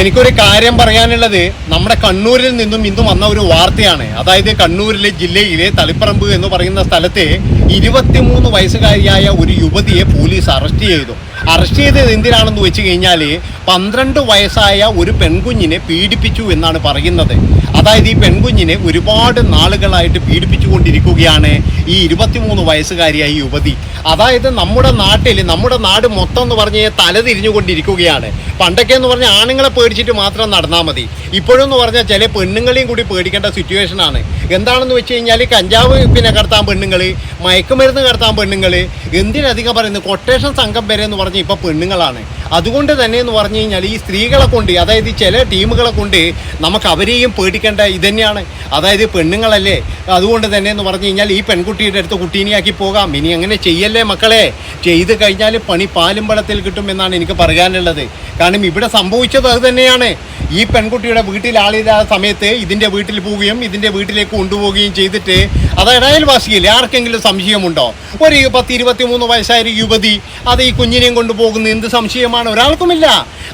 എനിക്കൊരു കാര്യം പറയാനുള്ളത് നമ്മുടെ കണ്ണൂരിൽ നിന്നും ഇന്നും വന്ന ഒരു വാർത്തയാണ്. അതായത് കണ്ണൂരിലെ ജില്ലയിലെ തളിപ്പറമ്പ് എന്ന് പറയുന്ന സ്ഥലത്തെ ഇരുപത്തിമൂന്ന് വയസ്സുകാരിയായ ഒരു യുവതിയെ പോലീസ് അറസ്റ്റ് ചെയ്തു. അറസ്റ്റ് ചെയ്തത് എന്തിനാണെന്ന് വെച്ച് കഴിഞ്ഞാൽ പന്ത്രണ്ട് വയസ്സായ ഒരു പെൺകുഞ്ഞിനെ പീഡിപ്പിച്ചു എന്നാണ് പറയുന്നത്. അതായത് ഈ പെൺകുഞ്ഞിനെ ഒരുപാട് നാളുകളായിട്ട് പീഡിപ്പിച്ചുകൊണ്ടിരിക്കുകയാണ് ഈ ഇരുപത്തിമൂന്ന് വയസ്സുകാരിയായ യുവതി. അതായത് നമ്മുടെ നാട്ടിൽ നമ്മുടെ നാട് മൊത്തം എന്ന് പറഞ്ഞ് തലതിരിഞ്ഞുകൊണ്ടിരിക്കുകയാണ് തല തിരിഞ്ഞുകൊണ്ടിരിക്കുകയാണ്. പണ്ടൊക്കെ എന്ന് പറഞ്ഞാൽ ആണുങ്ങളെ പേടിച്ചിട്ട് മാത്രം നടന്നാൽ മതി. ഇപ്പോഴെന്ന് പറഞ്ഞാൽ ചില പെണ്ണുങ്ങളെയും കൂടി പേടിക്കേണ്ട സിറ്റുവേഷനാണ് എന്താണെന്ന് വെച്ച് കഴിഞ്ഞാൽ കഞ്ചാവ് പിന്നെ കടത്താൻ പെണ്ണുങ്ങൾ മയക്കുമരുന്ന് കടത്താൻ പെണ്ണുങ്ങൾ എന്തിനധികം പറയുന്നത് കൊട്ടേഷൻ സംഘം വരെ എന്ന് പറഞ്ഞാൽ ഇപ്പോൾ പെണ്ണുങ്ങളാണ്. അതുകൊണ്ട് തന്നെ എന്ന് പറഞ്ഞു കഴിഞ്ഞാൽ ഈ സ്ത്രീകളെ കൊണ്ട് അതായത് ചില ടീമുകളെ കൊണ്ട് നമുക്ക് അവരെയും പേടിക്കേണ്ട ഇതന്നെയാണ് അതായത് പെണ്ണുങ്ങളല്ലേ. അതുകൊണ്ട് തന്നെ എന്ന് പറഞ്ഞു കഴിഞ്ഞാൽ ഈ പെൺകുട്ടിയുടെ അടുത്ത് കുട്ടീനെയാക്കി പോകാം. ഇനി അങ്ങനെ ചെയ്യല്ലേ മക്കളെ? ചെയ്ത് കഴിഞ്ഞാൽ പണി പാലും പഴത്തിൽ കിട്ടും എന്നാണ് എനിക്ക് പറയാനുള്ളത്. കാരണം ഇവിടെ സംഭവിച്ചത് അത് തന്നെയാണ്. ഈ പെൺകുട്ടിയുടെ വീട്ടിൽ ആളില്ലാത്ത സമയത്ത് ഇതിന്റെ വീട്ടിൽ പോവുകയും ഇതിന്റെ വീട്ടിലേക്ക് കൊണ്ടുപോവുകയും ചെയ്തിട്ട് അതായത് അയൽവാസിയിൽ ആർക്കെങ്കിലും സംശയമുണ്ടോ? ഒരു പത്ത് ഇരുപത്തി മൂന്ന് വയസ്സായ യുവതി അത് ഈ കുഞ്ഞിനെയും കൊണ്ടുപോകുന്ന എന്ത് സംശയമാണ്? ഒരാൾക്കുമില്ല.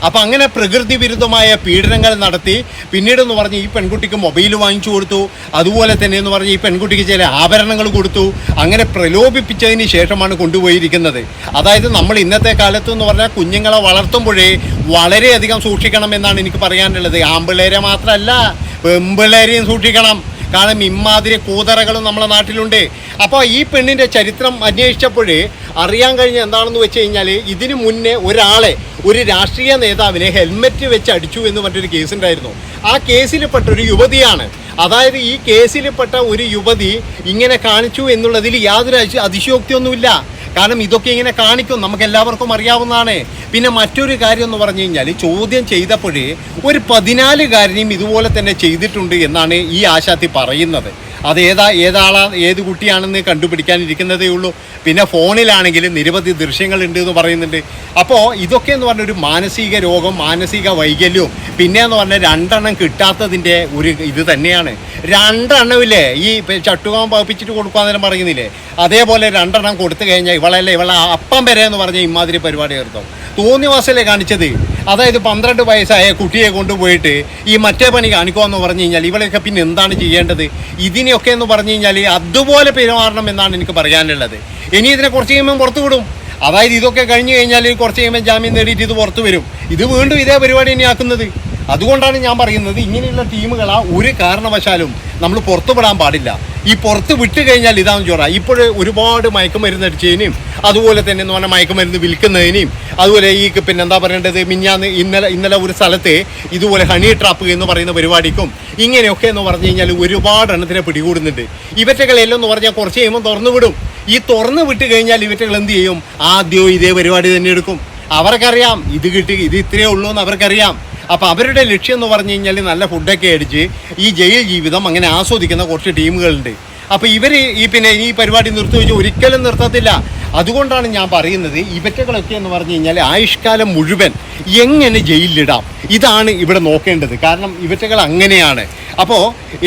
അപ്പം അങ്ങനെ പ്രകൃതി വിരുദ്ധമായ പീഡനങ്ങൾ നടത്തി പിന്നീട് എന്ന് പറഞ്ഞ് ഈ പെൺകുട്ടിക്ക് മൊബൈൽ വാങ്ങിച്ചു കൊടുത്തു. അതുപോലെ തന്നെ എന്ന് പറഞ്ഞ് ഈ പെൺകുട്ടിക്ക് ചില ആഭരണങ്ങൾ കൊടുത്തു. അങ്ങനെ പ്രലോഭിപ്പിച്ചതിന് ശേഷമാണ് കൊണ്ടുപോയിരിക്കുന്നത്. അതായത് നമ്മൾ ഇന്നത്തെ കാലത്ത് എന്ന് പറഞ്ഞാൽ കുഞ്ഞുങ്ങളെ വളർത്തുമ്പോഴേ വളരെയധികം സൂക്ഷിക്കണം എന്നാണ് എനിക്ക് പറയാനുള്ളത്. ആമ്പിള്ളേരെ മാത്രമല്ല പെമ്പിള്ളേരെയും സൂക്ഷിക്കണം. കാരണം ഇമ്മാതിരി കൂതറകളും നമ്മളെ നാട്ടിലുണ്ട്. അപ്പോൾ ഈ പെണ്ണിന്റെ ചരിത്രം അന്വേഷിച്ചപ്പോൾ അറിയാൻ കഴിഞ്ഞ എന്താണെന്ന് വെച്ച് കഴിഞ്ഞാൽ ഇതിനു മുന്നേ ഒരാളെ ഒരു രാഷ്ട്രീയ നേതാവിനെ ഹെൽമെറ്റ് വെച്ച് അടിച്ചു എന്ന് പറഞ്ഞൊരു കേസുണ്ടായിരുന്നു. ആ കേസിൽപ്പെട്ട ഒരു യുവതിയാണ്. അതായത് ഈ കേസിൽപ്പെട്ട ഒരു യുവതി ഇങ്ങനെ കാണിച്ചു എന്നുള്ളതിൽ യാതൊരു അതിശ- അതിശയോക്തിയൊന്നുമില്ല. കാരണം ഇതൊക്കെ ഇങ്ങനെ കാണിക്കും. നമുക്ക് എല്ലാവർക്കും അറിയാവുന്നതാണ്. പിന്നെ മറ്റൊരു കാര്യം എന്ന് പറഞ്ഞു കഴിഞ്ഞാൽ ചോദ്യം ചെയ്തപ്പോഴേ ഒരു പതിനാലുകാരനെയും ഇതുപോലെ തന്നെ ചെയ്തിട്ടുണ്ട് എന്നാണ് ഈ ആശാത്തി പറയുന്നത്. അത് ഏതാ ഏതാളാ ഏത് കുട്ടിയാണെന്ന് കണ്ടുപിടിക്കാനിരിക്കുന്നതേ ഉള്ളൂ. പിന്നെ ഫോണിലാണെങ്കിൽ നിരവധി ദൃശ്യങ്ങളുണ്ട് എന്ന് പറയുന്നുണ്ട്. അപ്പോൾ ഇതൊക്കെ എന്ന് പറഞ്ഞ ഒരു മാനസിക രോഗം മാനസിക വൈകല്യവും പിന്നെ എന്ന് പറഞ്ഞാൽ രണ്ടെണ്ണം കിട്ടാത്തതിന്റെ ഒരു ഇത് തന്നെയാണ്. രണ്ടെണ്ണമില്ലേ? ഈ ചട്ടുകം പപ്പിച്ചിട്ട് കൊടുക്കാന്നേരം പറയുന്നില്ലേ? അതേപോലെ രണ്ടെണ്ണം കൊടുത്തു കഴിഞ്ഞാൽ ഇവളല്ലേ ഇവളെ അപ്പം വരെ എന്ന് പറഞ്ഞാൽ ഇമാതിരി പരിപാടി നിർത്തും തോന്നിവാസല്ലേ കാണിച്ചത്? അതായത് പന്ത്രണ്ട് വയസ്സായ കുട്ടിയെ കൊണ്ടുപോയിട്ട് ഈ മറ്റേ പണി കാണിക്കുമെന്ന് പറഞ്ഞു കഴിഞ്ഞാൽ ഇവളൊക്കെ പിന്നെ എന്താണ് ചെയ്യേണ്ടത്? ഇതിനെയൊക്കെ എന്ന് പറഞ്ഞു കഴിഞ്ഞാൽ അതുപോലെ പെരുമാറണം എന്നാണ് എനിക്ക് പറയാനുള്ളത്. ഇനി ഇതിനെ കുറച്ച് കഴിയുമ്പോൾ പുറത്തു വിടും. അതായത് ഇതൊക്കെ കഴിഞ്ഞ് കഴിഞ്ഞാൽ കുറച്ച് കഴിയുമ്പോൾ ജാമ്യം നേടിയിട്ട് ഇത് പുറത്തു വരും. ഇത് വീണ്ടും ഇതേ പരിപാടി ഇനി ആക്കുന്നത് അതുകൊണ്ടാണ് ഞാൻ പറയുന്നത് ഇങ്ങനെയുള്ള ടീമുകളാ ഒരു കാരണവശാലും നമ്മൾ പുറത്തു വിടാൻ പാടില്ല. ഈ പുറത്ത് വിട്ട് കഴിഞ്ഞാൽ ഇതാണ് ചോറ ഇപ്പോൾ ഒരുപാട് മയക്കുമരുന്ന് അടിച്ചതിനും അതുപോലെ തന്നെ എന്ന് പറഞ്ഞാൽ മയക്കുമരുന്ന് വിൽക്കുന്നതിനും അതുപോലെ ഈ പിന്നെ എന്താ പറയേണ്ടത്? മിഞ്ഞാന്ന് ഇന്നലെ ഇന്നലെ ഒരു സ്ഥലത്ത് ഇതുപോലെ ഹണി ട്രാപ്പ് എന്ന് പറയുന്ന പരിപാടിക്കും ഇങ്ങനെയൊക്കെ എന്ന് പറഞ്ഞു കഴിഞ്ഞാൽ ഒരുപാട് എണ്ണത്തിനെ പിടികൂടുന്നുണ്ട്. ഇവറ്റകളെല്ലാം എന്ന് പറഞ്ഞാൽ കുറച്ച് കഴിയുമ്പോൾ തുറന്നു വിടും. ഈ തുറന്നു വിട്ട് കഴിഞ്ഞാൽ ഇവറ്റകൾ എന്ത് ചെയ്യും? ആദ്യവും ഇതേ പരിപാടി തന്നെ എടുക്കും. അവർക്കറിയാം ഇത് കിട്ടി ഇത് ഇത്രയേ ഉള്ളൂ എന്ന് അവർക്കറിയാം. അപ്പോൾ അവരുടെ ലക്ഷ്യം എന്ന് പറഞ്ഞു കഴിഞ്ഞാൽ നല്ല ഫുഡൊക്കെ അടിച്ച് ഈ ജയിൽ ജീവിതം അങ്ങനെ ആസ്വദിക്കുന്ന കുറച്ച് ടീമുകളുണ്ട്. അപ്പോൾ ഇവർ ഈ പിന്നെ ഈ പരിപാടി നിർത്തി വെച്ച് ഒരിക്കലും നിർത്തത്തില്ല. അതുകൊണ്ടാണ് ഞാൻ പറയുന്നത് ഇവറ്റകളൊക്കെ എന്ന് പറഞ്ഞു കഴിഞ്ഞാൽ ആയുഷ്കാലം മുഴുവൻ എങ്ങനെ ജയിലിലിടാം? ഇതാണ് ഇവിടെ നോക്കേണ്ടത്. കാരണം ഇവറ്റകൾ അങ്ങനെയാണ്. അപ്പോൾ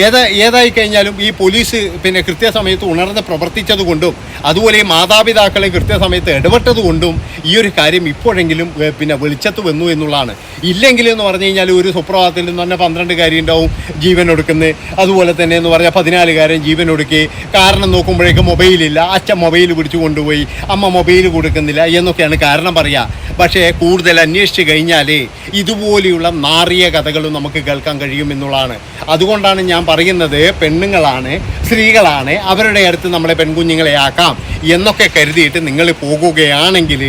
ഏതാ ഏതായി കഴിഞ്ഞാലും ഈ പോലീസ് പിന്നെ കൃത്യസമയത്ത് ഉണർന്ന് പ്രവർത്തിച്ചത് കൊണ്ടും അതുപോലെ ഈ മാതാപിതാക്കളെ കൃത്യസമയത്ത് ഇടപെട്ടത് കൊണ്ടും ഈ ഒരു കാര്യം ഇപ്പോഴെങ്കിലും പിന്നെ വെളിച്ചത്ത് വന്നു എന്നുള്ളതാണ്. ഇല്ലെങ്കിൽ എന്ന് പറഞ്ഞു കഴിഞ്ഞാൽ ഒരു സുപ്രഭാതത്തിൽ നിന്ന് പറഞ്ഞാൽ പന്ത്രണ്ട് കാര്യം ഉണ്ടാവും ജീവൻ ഒടുക്കുന്നത് അതുപോലെ തന്നെ എന്ന് പറഞ്ഞാൽ പതിനാലുകാരൻ ജീവൻ ഒടുക്കി കാരണം നോക്കുമ്പോഴേക്കും മൊബൈലില്ല. അച്ഛൻ മൊബൈൽ പിടിച്ചു കൊണ്ടുപോയി. അമ്മ മൊബൈൽ കൊടുക്കുന്നില്ല എന്നൊക്കെയാണ് കാരണം പറയുക പക്ഷേ കൂടുതൽ അന്വേഷിച്ച് കഴിഞ്ഞാൽ ഇതുപോലെയുള്ള നാറിയ കഥകളും നമുക്ക് കേൾക്കാൻ കഴിയും എന്നുള്ളതാണ്. അതുകൊണ്ടാണ് ഞാൻ പറയുന്നത് പെണ്ണുങ്ങളാണ് സ്ത്രീകളാണ് അവരുടെ അടുത്ത് നമ്മളെ പെൺകുഞ്ഞുങ്ങളെ ആക്കാം എന്നൊക്കെ കരുതിയിട്ട് നിങ്ങൾ പോകുകയാണെങ്കിൽ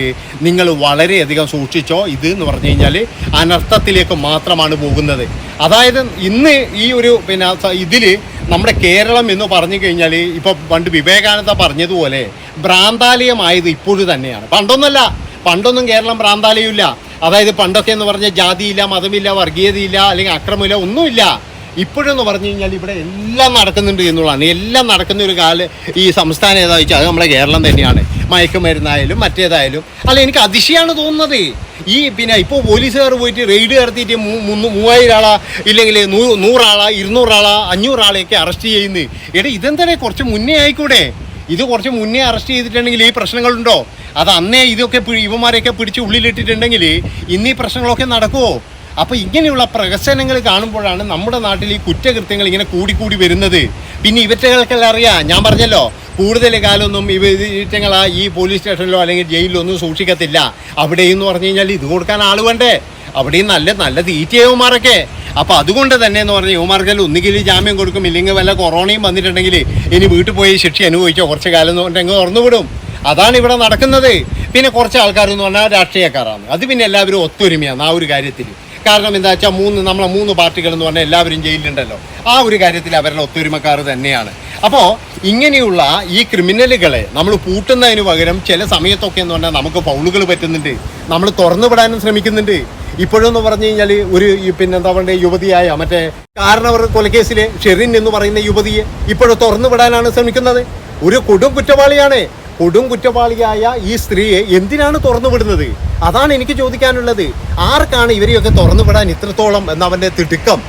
നിങ്ങൾ വളരെയധികം സൂക്ഷിച്ചോ? ഇത് എന്ന് പറഞ്ഞു കഴിഞ്ഞാൽ അനർത്ഥത്തിലേക്ക് മാത്രമാണ് പോകുന്നത്. അതായത് ഇന്ന് ഈ ഒരു പിന്നെ ഇതിൽ നമ്മുടെ കേരളം എന്ന് പറഞ്ഞു കഴിഞ്ഞാൽ ഇപ്പോൾ പണ്ട് വിവേകാനന്ദ പറഞ്ഞതുപോലെ ഭ്രാന്താലയമായത് ഇപ്പോഴും തന്നെയാണ്. പണ്ടൊന്നല്ല പണ്ടൊന്നും കേരളം ഭ്രാന്താലയമില്ല. അതായത് പണ്ടൊക്കെ എന്ന് പറഞ്ഞാൽ ജാതിയില്ല മതമില്ല വർഗീയതയില്ല അല്ലെങ്കിൽ അക്രമമില്ല ഒന്നുമില്ല. ഇപ്പോഴെന്ന് പറഞ്ഞു കഴിഞ്ഞാൽ ഇവിടെ എല്ലാം നടക്കുന്നുണ്ട് എന്നുള്ളതാണ്. എല്ലാം നടക്കുന്ന ഒരു കാല ഈ സംസ്ഥാനം ഏതാ വെച്ചാൽ അത് നമ്മുടെ കേരളം തന്നെയാണ്. മയക്കുമരുന്നായാലും മറ്റേതായാലും. അല്ല എനിക്ക് അതിശയമാണ് തോന്നുന്നത്. ഈ പിന്നെ ഇപ്പോൾ പോലീസുകാർ പോയിട്ട് റെയ്ഡ് നടത്തിയിട്ട് മുന്നൂ- മൂവായിരം ആളാ ഇല്ലെങ്കിൽ നൂ നൂറാളാ ഇരുന്നൂറാളാ അഞ്ഞൂറാളെയൊക്കെ അറസ്റ്റ് ചെയ്യുന്നത് എടാ ഇതെന്താണേ കുറച്ച് മുന്നേ ആയിക്കൂടെ? ഇത് കുറച്ച് മുന്നേ അറസ്റ്റ് ചെയ്തിട്ടുണ്ടെങ്കിൽ ഈ പ്രശ്നങ്ങളുണ്ടോ? അത് അന്നേ ഇതൊക്കെ ഇവന്മാരെയൊക്കെ പിടിച്ച് ഉള്ളിലിട്ടിട്ടുണ്ടെങ്കിൽ ഇന്ന് ഈ പ്രശ്നങ്ങളൊക്കെ നടക്കുമോ അപ്പോൾ ഇങ്ങനെയുള്ള പ്രഹസനങ്ങൾ കാണുമ്പോഴാണ് നമ്മുടെ നാട്ടിൽ ഈ കുറ്റകൃത്യങ്ങൾ ഇങ്ങനെ കൂടിക്കൂടി വരുന്നത്. പിന്നെ ഇവറ്റകൾക്കെല്ലാം അറിയാം. ഞാൻ പറഞ്ഞല്ലോ കൂടുതൽ കാലമൊന്നും ഇവ ഇവറ്റങ്ങൾ ഈ പോലീസ് സ്റ്റേഷനിലോ അല്ലെങ്കിൽ ജയിലിലോ ഒന്നും സൂക്ഷിക്കത്തില്ല. അവിടെ എന്ന് പറഞ്ഞു കഴിഞ്ഞാൽ ഇത് കൊടുക്കാൻ ആൾ വേണ്ടേ? അവിടെയും നല്ല നല്ല തീറ്റയവന്മാരൊക്കെ അപ്പോൾ അതുകൊണ്ട് തന്നെ എന്ന് പറഞ്ഞാൽ യുവമാർക്കെല്ലാം ഒന്നുകിൽ ജാമ്യം കൊടുക്കും ഇല്ലെങ്കിൽ വല്ല കൊറോണയും വന്നിട്ടുണ്ടെങ്കിൽ ഇനി വീട്ടിൽ പോയി ശിക്ഷ അനുഭവിച്ചോ? കുറച്ച് കാലം എന്ന് പറഞ്ഞിട്ട് തുറന്നുവിടും. അതാണ് ഇവിടെ നടക്കുന്നത്. പിന്നെ കുറച്ച് ആൾക്കാരെന്ന് പറഞ്ഞാൽ രാഷ്ട്രീയക്കാരാണ്. അത് പിന്നെ എല്ലാവരും ഒത്തൊരുമയാണ്. ആ ഒരു കാര്യത്തിൽ. കാരണം എന്താ വെച്ചാൽ മൂന്ന് നമ്മളെ മൂന്ന് പാർട്ടികൾ എന്ന് പറഞ്ഞാൽ എല്ലാവരും ജയിലിലുണ്ടല്ലോ. ആ ഒരു കാര്യത്തിൽ അവരുടെ ഒത്തൊരുമക്കാർ തന്നെയാണ്. അപ്പോൾ ഇങ്ങനെയുള്ള ഈ ക്രിമിനലുകളെ നമ്മൾ പൂട്ടുന്നതിന് പകരം ചില സമയത്തൊക്കെ എന്ന് പറഞ്ഞാൽ നമുക്ക് ഫൗളുകൾ പറ്റുന്നുണ്ട്. നമ്മൾ തുറന്നു വിടാനും ശ്രമിക്കുന്നുണ്ട്. ഇപ്പോഴെന്ന് പറഞ്ഞു കഴിഞ്ഞാൽ ഒരു പിന്നെ എന്താ പറയുക യുവതിയായ മറ്റേ കാരണവർ കൊലക്കേസിലെ ഷെറിൻ എന്ന് പറയുന്ന യുവതിയെ ഇപ്പോഴും തുറന്നു വിടാനാണ് ശ്രമിക്കുന്നത്. ഒരു കൊടും കുറ്റവാളിയാണ്. കൊടും കുറ്റവാളിയായ ഈ സ്ത്രീയെ എന്തിനാണ് തുറന്നു വിടുന്നത് അതാണ് എനിക്ക് ചോദിക്കാനുള്ളത്. ആർക്കാണ് ഇവരെയൊക്കെ തുറന്നു വിടാൻ ഇത്രത്തോളം എന്നവന്റെ തിടുക്കം?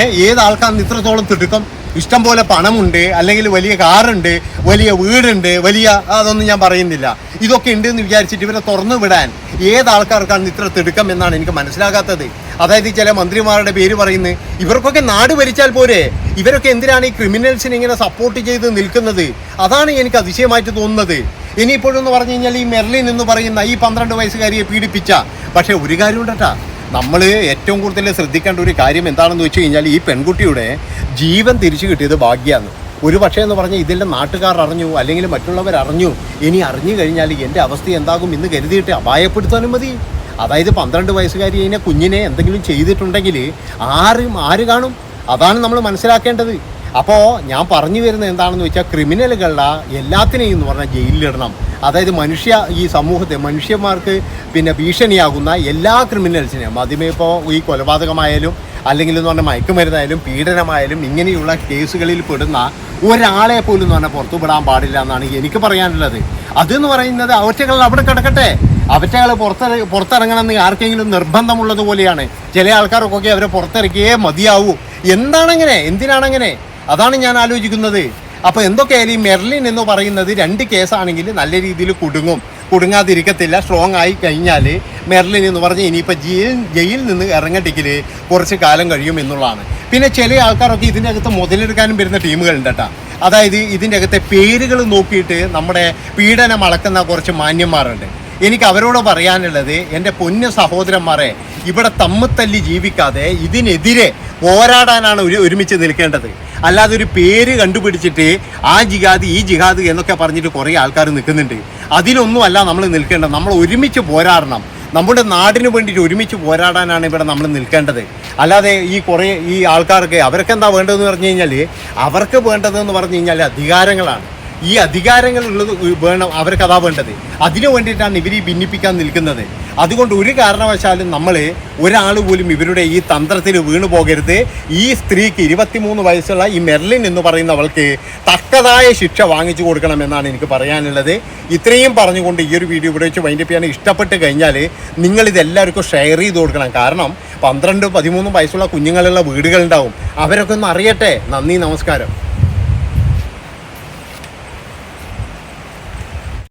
ഏ ഏത് ആൾക്കാണ് ഇത്രത്തോളം തിടുക്കം? ഇഷ്ടം പോലെ പണമുണ്ട് അല്ലെങ്കിൽ വലിയ കാറുണ്ട് വലിയ വീടുണ്ട് വലിയ അതൊന്നും ഞാൻ പറയുന്നില്ല. ഇതൊക്കെ ഉണ്ട് എന്ന് വിചാരിച്ചിട്ട് ഇവരെ തുറന്നു വിടാൻ ഏത് ആൾക്കാർക്കാണ് ഇത്ര തിടുക്കം എന്നാണ് എനിക്ക് മനസ്സിലാകാത്തത്. അതായത് ചില മന്ത്രിമാരുടെ പേര് പറയുന്നത് ഇവർക്കൊക്കെ നാട് ഭരിച്ചാൽ പോരെ? ഇവരൊക്കെ എന്തിനാണ് ഈ ക്രിമിനൽസിനെ ഇങ്ങനെ സപ്പോർട്ട് ചെയ്ത് നിൽക്കുന്നത്? അതാണ് എനിക്ക് അതിശയമായിട്ട് തോന്നുന്നത്. ഇനിയിപ്പോഴെന്ന് പറഞ്ഞു കഴിഞ്ഞാൽ ഈ മെർലിൻ എന്ന് പറയുന്ന ഈ പന്ത്രണ്ട് വയസ്സുകാരിയെ പീഡിപ്പിച്ച. പക്ഷേ ഒരു കാര്യമുണ്ടട്ടാ നമ്മൾ ഏറ്റവും കൂടുതൽ ശ്രദ്ധിക്കേണ്ട ഒരു കാര്യം എന്താണെന്ന് വെച്ച് കഴിഞ്ഞാൽ ഈ പെൺകുട്ടിയുടെ ജീവൻ തിരിച്ചു കിട്ടിയത് ഭാഗ്യമാണ് ഒരു പക്ഷേ എന്ന് പറഞ്ഞാൽ ഇതിന്റെ നാട്ടുകാർ അറിഞ്ഞു അല്ലെങ്കിൽ മറ്റുള്ളവർ അറിഞ്ഞു. ഇനി അറിഞ്ഞു കഴിഞ്ഞാൽ എന്റെ അവസ്ഥ എന്താകും എന്ന് കരുതിയിട്ട് അപായപ്പെടുത്താനും മതി. അതായത് പന്ത്രണ്ട് വയസ്സുകാരി ഇതിനെ കുഞ്ഞിനെ എന്തെങ്കിലും ചെയ്തിട്ടുണ്ടെങ്കിൽ ആരും ആര് കാണും? അതാണ് നമ്മൾ മനസ്സിലാക്കേണ്ടത്. അപ്പോൾ ഞാൻ പറഞ്ഞു വരുന്നത് എന്താണെന്ന് വെച്ചാൽ ക്രിമിനലുകളുടെ എല്ലാത്തിനെയും എന്ന് പറഞ്ഞാൽ ജയിലിലിടണം. അതായത് മനുഷ്യ ഈ സമൂഹത്തെ മനുഷ്യന്മാർക്ക് പിന്നെ ഭീഷണിയാകുന്ന എല്ലാ ക്രിമിനൽസിനെയും ആദ്യമേ ഇപ്പോൾ ഈ കൊലപാതകമായാലും അല്ലെങ്കിൽ എന്ന് പറഞ്ഞാൽ മയക്കുമരുന്നായാലും പീഡനമായാലും ഇങ്ങനെയുള്ള കേസുകളിൽ പെടുന്ന ഒരാളെ പോലും എന്ന് പറഞ്ഞാൽ പുറത്തു വിടാൻ പാടില്ല എന്നാണ് എനിക്ക് പറയാനുള്ളത്. അതെന്ന് പറയുന്നത് അവറ്റകൾ അവിടെ കിടക്കട്ടെ. അവറ്റകൾ പുറത്തിറ പുറത്തിറങ്ങണമെന്ന് ആർക്കെങ്കിലും നിർബന്ധമുള്ളത് പോലെയാണ്. ചില ആൾക്കാർക്കൊക്കെ അവരെ പുറത്തിറക്കിയേ മതിയാവൂ. എന്താണങ്ങനെ? എന്തിനാണങ്ങനെ? അതാണ് ഞാൻ ആലോചിക്കുന്നത്. അപ്പോൾ എന്തൊക്കെയായാലും മെർലിൻ എന്ന് പറയുന്നത് രണ്ട് കേസാണെങ്കിൽ നല്ല രീതിയിൽ കുടുങ്ങും. കുടുങ്ങാതിരിക്കത്തില്ല സ്ട്രോങ് ആയി കഴിഞ്ഞാൽ മെർലിൻ എന്ന് പറഞ്ഞ് ഇനിയിപ്പോൾ ജയിൽ ജയിലിൽ നിന്ന് ഇറങ്ങട്ടെങ്കിൽ കുറച്ച് കാലം കഴിയും എന്നുള്ളതാണ്. പിന്നെ ചില ആൾക്കാരൊക്കെ ഇതിന്റെ അകത്ത് മുതലെടുക്കാനും വരുന്ന ടീമുകളുണ്ട് കേട്ടോ അതായത് ഇതിന്റെ അകത്തെ പേരുകൾ നോക്കിയിട്ട് നമ്മുടെ പീഡനം അളക്കുന്ന കുറച്ച് മാന്യന്മാരുണ്ട്. എനിക്ക് അവരോട് പറയാനുള്ളത് എന്റെ പൊന്നു സഹോദരന്മാരെ ഇവിടെ തമ്മിത്തല്ലി ജീവിക്കാതെ ഇതിനെതിരെ പോരാടാനാണ് ഒരു ഒരുമിച്ച് നിൽക്കേണ്ടത്. അല്ലാതെ ഒരു പേര് കണ്ടുപിടിച്ചിട്ട് ആ ജിഹാദ് ഈ ജിഹാദ് എന്നൊക്കെ പറഞ്ഞിട്ട് കുറേ ആൾക്കാർ നിൽക്കുന്നുണ്ട്. അതിലൊന്നും അല്ല നമ്മൾ നിൽക്കേണ്ടത്. നമ്മൾ ഒരുമിച്ച് പോരാടണം. നമ്മുടെ നാടിന് വേണ്ടിയിട്ട് ഒരുമിച്ച് പോരാടാനാണ് ഇവിടെ നമ്മൾ നിൽക്കേണ്ടത്. അല്ലാതെ ഈ കുറേ ഈ ആൾക്കാർക്ക് അവർക്ക് എന്താ വേണ്ടതെന്ന് പറഞ്ഞു കഴിഞ്ഞാൽ അവർക്ക് വേണ്ടതെന്ന് പറഞ്ഞു കഴിഞ്ഞാൽ അധികാരങ്ങളാണ്. ഈ അധികാരങ്ങൾ ഉള്ളത് വേണം അവർക്ക് അതാ വേണ്ടത്. അതിനു വേണ്ടിയിട്ടാണ് ഇവർ ഈ ഭിന്നിപ്പിക്കാൻ നിൽക്കുന്നത്. അതുകൊണ്ട് ഒരു കാരണവശാലും നമ്മൾ ഒരാൾ പോലും ഇവരുടെ ഈ തന്ത്രത്തിൽ വീണു പോകരുത്. ഈ സ്ത്രീക്ക് ഇരുപത്തിമൂന്ന് വയസ്സുള്ള ഈ മെർലിൻ എന്ന് പറയുന്നവൾക്ക് തക്കതായ ശിക്ഷ വാങ്ങിച്ചു കൊടുക്കണമെന്നാണ് എനിക്ക് പറയാനുള്ളത്. ഇത്രയും പറഞ്ഞുകൊണ്ട് ഈ ഒരു വീഡിയോ ഇവിടെ വെച്ച് വൈൻഡപ്പ് ചെയ്യാൻ ഇഷ്ടപ്പെട്ട് കഴിഞ്ഞാൽ നിങ്ങളിതെല്ലാവർക്കും ഷെയർ ചെയ്ത് കൊടുക്കണം. കാരണം പന്ത്രണ്ട് പതിമൂന്ന് വയസ്സുള്ള കുഞ്ഞുങ്ങളുള്ള വീടുകളുണ്ടാവും. അവരൊക്കെ ഒന്ന് അറിയട്ടെ. നന്ദി നമസ്കാരം.